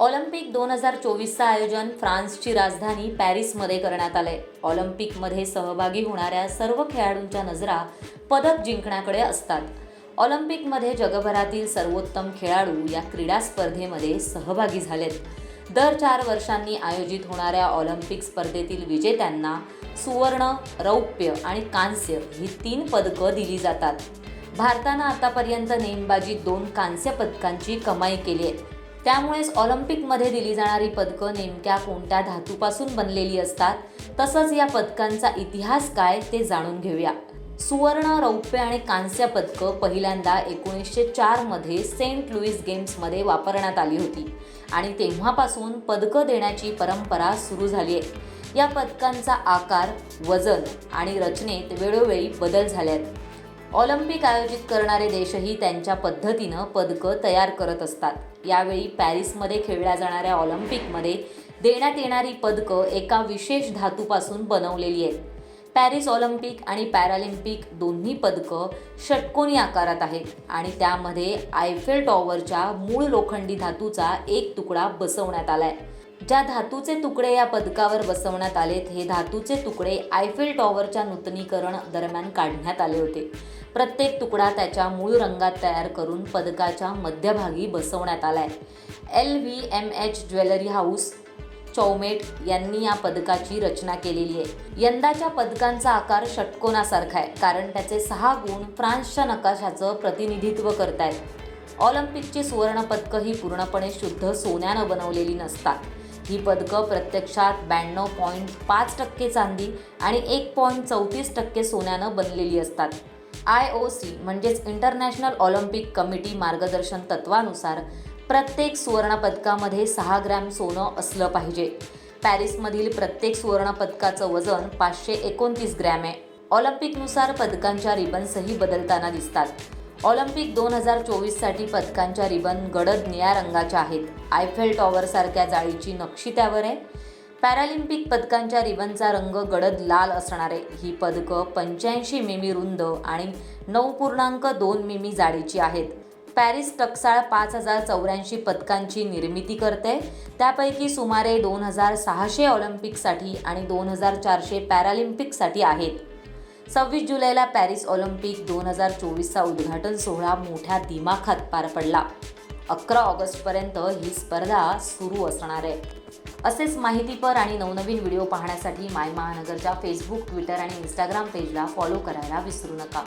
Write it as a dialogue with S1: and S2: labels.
S1: Olympic दोन हजार चोवीसचं आयोजन फ्रान्सची राजधानी पॅरिसमध्ये करण्यात आलंय. ऑलिम्पिकमध्ये सहभागी होणाऱ्या सर्व खेळाडूंच्या नजरा पदक जिंकण्याकडे असतात. ऑलिम्पिकमध्ये जगभरातील सर्वोत्तम खेळाडू या क्रीडा स्पर्धेमध्ये सहभागी झालेत. दर चार वर्षांनी आयोजित होणाऱ्या ऑलिम्पिक स्पर्धेतील विजेत्यांना सुवर्ण रौप्य आणि कांस्य ही तीन पदकं दिली जातात. भारतानं आतापर्यंत नेमबाजीत दोन कांस्य पदकांची कमाई केली आहे. त्यामुळेच ऑलिम्पिकमध्ये दिली जाणारी पदकं नेमक्या कोणत्या धातूपासून बनलेली असतात तसंच या पदकांचा इतिहास काय ते जाणून घेऊया. सुवर्ण रौप्य आणि कांस्य पदकं पहिल्यांदा एकोणीसशे चारमध्ये सेंट लुईस गेम्समध्ये वापरण्यात आली होती आणि तेव्हापासून पदकं देण्याची परंपरा सुरू झाली आहे. या पदकांचा आकार वजन आणि रचनेत वेळोवेळी बदल झाले आहेत. ऑलिम्पिक आयोजित करणारे देशही त्यांच्या पद्धतीनं पदकं तयार करत असतात. यावेळी पॅरिसमध्ये खेळल्या जाणाऱ्या ऑलिम्पिकमध्ये देण्यात येणारी पदकं एका विशेष धातूपासून बनवलेली आहेत. पॅरिस ऑलिम्पिक आणि पॅरालिम्पिक दोन्ही पदकं षटकोनी आकारात आहेत आणि त्यामध्ये आयफेल टॉवरच्या मूळ लोखंडी धातूचा एक तुकडा बसवण्यात आलाय. ज्या धातूचे तुकडे या पदकावर बसवण्यात आलेत हे धातूचे तुकडे आयफेल टॉवरच्या नूतनीकरण दरम्यान काढण्यात आले होते. प्रत्येक तुकडा त्याच्या मूळ रंगात तयार करून पदकाच्या मध्यभागी बसवण्यात आला आहे L V M H jewellery house Chaumet यांनी या पदकाची रचना केलेली आहे. यंदाच्या पदकांचा आकार षटकोनासारखा आहे कारण त्याचे सहा गुण फ्रान्सच्या नकाशाचं प्रतिनिधित्व करतायत. ऑलिम्पिकची सुवर्णपदक ही पूर्णपणे शुद्ध सोन्यानं बनवलेली नसतात. ही पदकं प्रत्यक्षात ब्याण्णव पॉईंट पाच टक्के चांदी आणि एक पॉईंट चौतीस टक्के सोन्यानं बनलेली असतात. आय ओ सी म्हणजेच इंटरनॅशनल ऑलिम्पिक कमिटी मार्गदर्शन तत्वानुसार प्रत्येक सुवर्णपदकामध्ये सहा ग्रॅम सोनं असलं पाहिजे. पॅरिसमधील प्रत्येक सुवर्णपदकाचं वजन पाचशे एकोणतीस ग्रॅम आहे. ऑलिम्पिकनुसार पदकांच्या रिबन्सही बदलताना दिसतात. ऑलिम्पिक दोन हजार चोवीससाठी पदकांच्या रिबन गडद निळ्या रंगाच्या आहेत. आयफेल टॉवरसारख्या जाळीची नक्षी त्यावर आहे. पॅरालिम्पिक पदकांच्या रिबनचा रंग गडद लाल असणारे. ही पदकं पंच्याऐंशी मिमी रुंद आणि नऊ पूर्णांक दोन मिमी जाडीची आहेत. पॅरिस टक्साळ पाच हजार चौऱ्याऐंशी पदकांची निर्मिती करते. त्यापैकी सुमारे दोन हजार सहाशे ऑलिम्पिकसाठी आणि दोन हजार चारशे पॅरालिम्पिकसाठी आहेत. सव्वीस जुलैला पॅरिस ऑलिम्पिक दोन हजार चोवीसचा उद्घाटन सोहळा मोठ्या दिमाखात पार पडला. अकरा ऑगस्टपर्यंत ही स्पर्धा सुरू असणार आहे. असेच माहितीपर आणि नवनवीन व्हिडिओ पाहण्यासाठी माय महानगरच्या फेसबुक ट्विटर आणि इंस्टाग्राम पेजला फॉलो करायला विसरू नका.